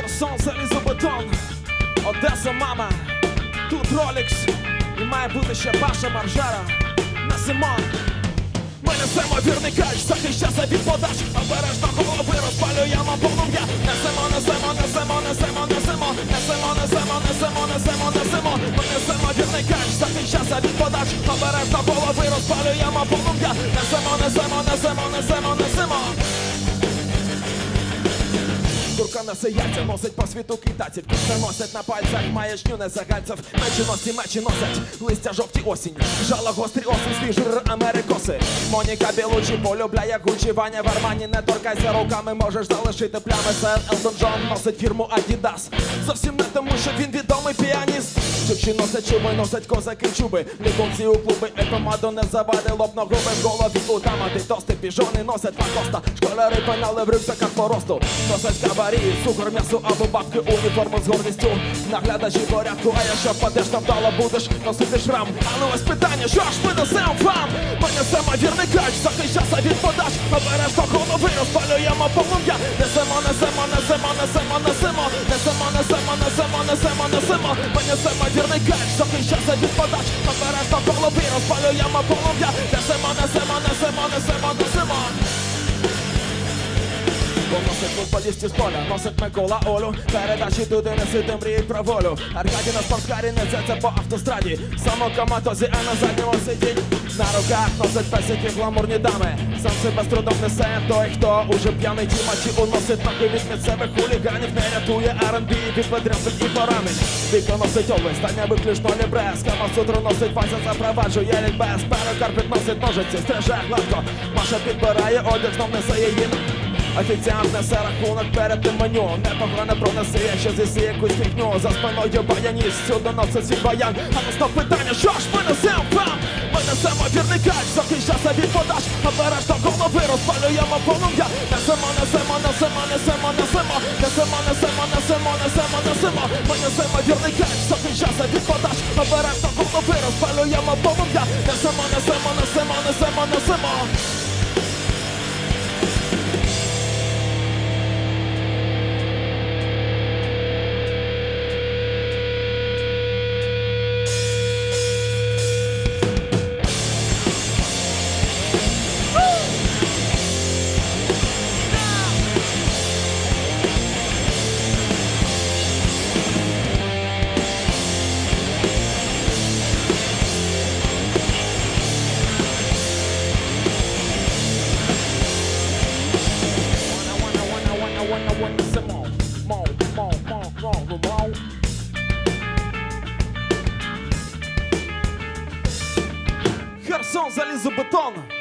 Херсон, залізобетон, Одеса, мама, тут Ролікс, і має бути ще Паша Маржара на Симон. Ми несемо вірний кач, захищався від подач, обережно голови розпалюємо полум'я. Несемо, несемо, несемо, несемо, несемо, несемо, несемо, несемо, несемо, несемо. Ми несемо вірний кач, захищався від подач, обережно голови розпалюємо полум'я. Несемо, несемо, несемо, несемо, несемо. Турка несе яйця, носить по світу китайців. Це носять на пальцях, маячню не загальців Мечі носі, мечі носять, листя жовті осінь. Жала гострі осінь, свіжий Америкоси. Моніка Білучі полюбляє Гучі Ваня в Армані, не торкайся руками Можеш залишити плями, це Елтон Джон Носить фірму Adidas Зовсім не тому, що він відомий піаніст. Чукчі носять чуби, носять козаки чуби. Лікунці у клуби, і не завади Лобно губи в голові утамати Тости, піжони носять лакоста Школяри пенали в рюкзаках по росту. Носять кабарі, цукор, м'ясо або бабки Уніформу з гордістю. Наглядачі порядку, а якщо падеш там вдало будеш носити шрам. Але ось питання, що ж ми несемо вам? Ми несемо вірний кач, захищався від подач Обережно голови розпалюємо полум'я. Несемо, несемо, несемо, несемо, несемо. Несемо, несемо, несемо, несемо, несемо. Ми несемо вірний кач, захищався від подач Обережно голови розпалюємо полум'я. Несемо, несемо, 10 футболістів з поля носить Микола Олю. Передачі туди несити мрії про волю. Аркадій на спорткарі несеться по автостраді. Само коматозі, а на задньому сидіть. На руках носить песиків гламурні дами. Сам себе з трудом несе той, хто уже п'яний ті мачі уносить нахуй від місцевих хуліганів. Не рятує R&B від подрясок і поранень. Дико носить овець, стання виключно лібрес. Кама сутру носить Вася запроваджує лікбез. Перекар підносить ножиці, стриже гладко. Маша підбирає одяг, знов несе її. Офіціант несе рахунок перед меню Непогано пронеси, якщо з'їси якусь фігню. За спиною баяніст, всюди носить свій баян. А настав питання, що ж ми несемо вам? Ми несемо вірний кач, захищався від подач Обережно голови розпалюємо полум'я. Несемо, несемо, несемо, несемо, несемо. Несемо, несемо, несемо, несемо, несемо. Ми несемо вірний кач, захищався від подач Обережно голови розпалюємо полум'я. Несемо, несемо, несемо, несемо, несемо Sonza o botão.